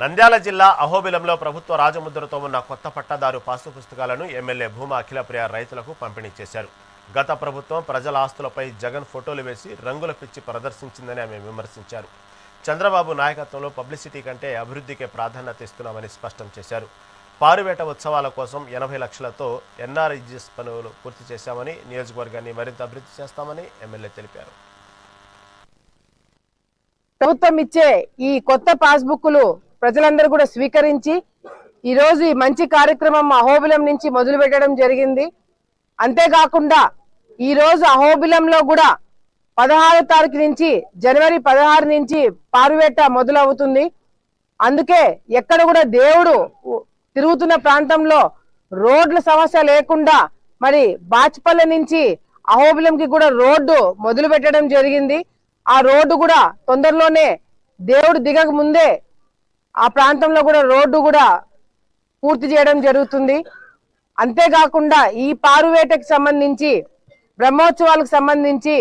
నంద్యాల జిల్లా అహోబిలంలో ప్రభుత్వ రాజముద్రతో ఉన్న కొత్త పట్టాదారు పాసు పుస్తకాలను ఎమ్మెల్యే భూమా అఖిలప్రియ రైతులకు పంపిణీ చేశారు. గత ప్రభుత్వం ప్రజల ఆస్తులపై జగన్ ఫోటోలు వేసి రంగుల పిచ్చి ప్రదర్శించిందని ఆమె విమర్శించారు. చంద్రబాబు నాయకత్వంలో పబ్లిసిటీ కంటే అభివృద్ధికే ప్రాధాన్యత ఇస్తున్నామని స్పష్టం చేశారు. పారువేట ఉత్సవాల కోసం ఎనభై లక్షలతో ఎన్ఆర్ఈజీఎస్ పనులు పూర్తి చేశామని నియోజకవర్గాన్ని మరింత అభివృద్ధి చేస్తామని ఎమ్మెల్యే తెలిపారు. ప్రభుత్వం ఇచ్చే ఈ కొత్త పాస్బుక్లు ప్రజలందరూ కూడా స్వీకరించి ఈరోజు ఈ మంచి కార్యక్రమం అహోబిలం నుంచి మొదలు పెట్టడం జరిగింది. అంతేకాకుండా ఈ రోజు అహోబిలంలో కూడా పదహారు తారీఖు నుంచి జనవరి పదహారు నుంచి పారువేట మొదలవుతుంది. అందుకే ఎక్కడ కూడా దేవుడు తిరుగుతున్న ప్రాంతంలో రోడ్ల సమస్య లేకుండా మరి బాచ్పల్లి నుంచి అహోబిలంకి కూడా రోడ్డు మొదలు పెట్టడం జరిగింది. ఆ రోడ్డు కూడా తొందరలోనే దేవుడు దిగక ముందే ఆ ప్రాంతంలో కూడా రోడ్డు కూడా పూర్తి చేయడం జరుగుతుంది. అంతేకాకుండా ఈ పారువేటకి సంబంధించి బ్రహ్మోత్సవాలకు సంబంధించి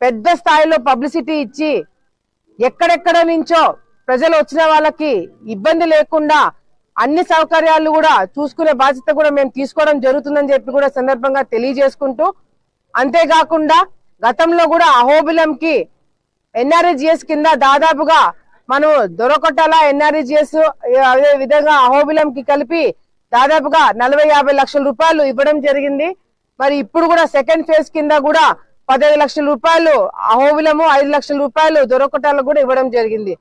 పెద్ద స్థాయిలో పబ్లిసిటీ ఇచ్చి ఎక్కడెక్కడ నుంచో ప్రజలు వచ్చిన వాళ్ళకి ఇబ్బంది లేకుండా అన్ని సౌకర్యాలు కూడా చూసుకునే బాధ్యత కూడా మేము తీసుకోవడం జరుగుతుందని చెప్పి కూడా సందర్భంగా తెలియజేసుకుంటూ అంతేకాకుండా గతంలో కూడా అహోబిలంకి ఎన్ఆర్జిఎస్ కింద దాదాపుగా మనం దొరకొట్టాల ఎన్ఆర్జిఎస్ అదే విధంగా అహోబిలం కి కలిపి దాదాపుగా నలభై యాభై లక్షల రూపాయలు ఇవ్వడం జరిగింది. మరి ఇప్పుడు కూడా సెకండ్ ఫేజ్ కింద కూడా పదహైదు లక్షల రూపాయలు అహోబిలము ఐదు లక్షల రూపాయలు దొరకొట్టాలకు కూడా ఇవ్వడం జరిగింది.